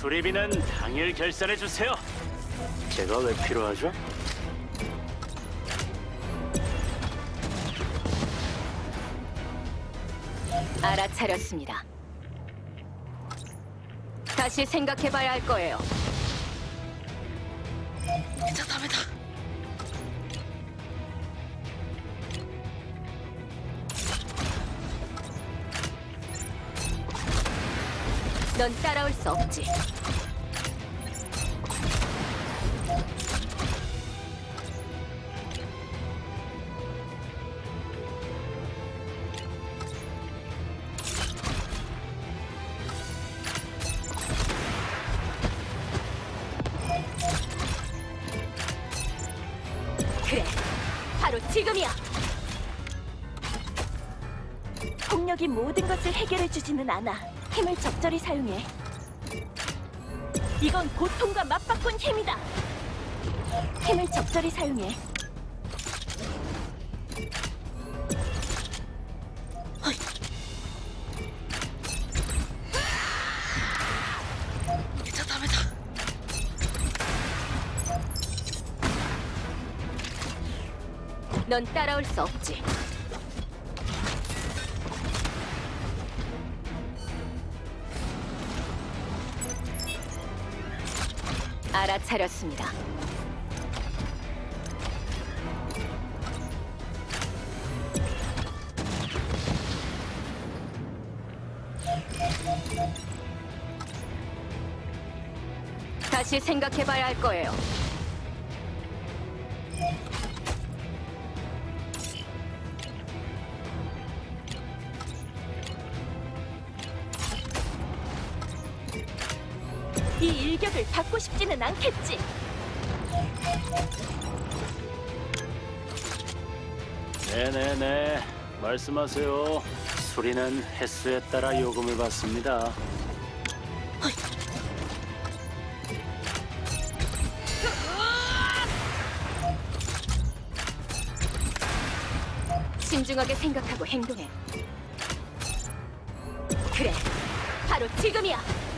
수리비는 당일 결산해 주세요. 제가 왜 필요하죠? 알아차렸습니다. 다시 생각해봐야 할 거예요. 저 다음에 다. 넌 따라올 수 없지. 그래, 바로 지금이야. 폭력이 모든 것을 해결해 주지는 않아. 힘을 적절히 사용해. 이건 고통과 맞바꾼 힘이다. 힘을 적절히 사용해. 어이. 저 다음에다. 넌 따라올 수 없지. 알아차렸습니다. 다시 생각해봐야 할 거예요. 이 일격을 받고 싶지는 않겠지. 네네네. 말씀하세요. 수리는 횟수에 따라 요금을 받습니다. 신중하게 생각하고 행동해. 그래, 바로 지금이야.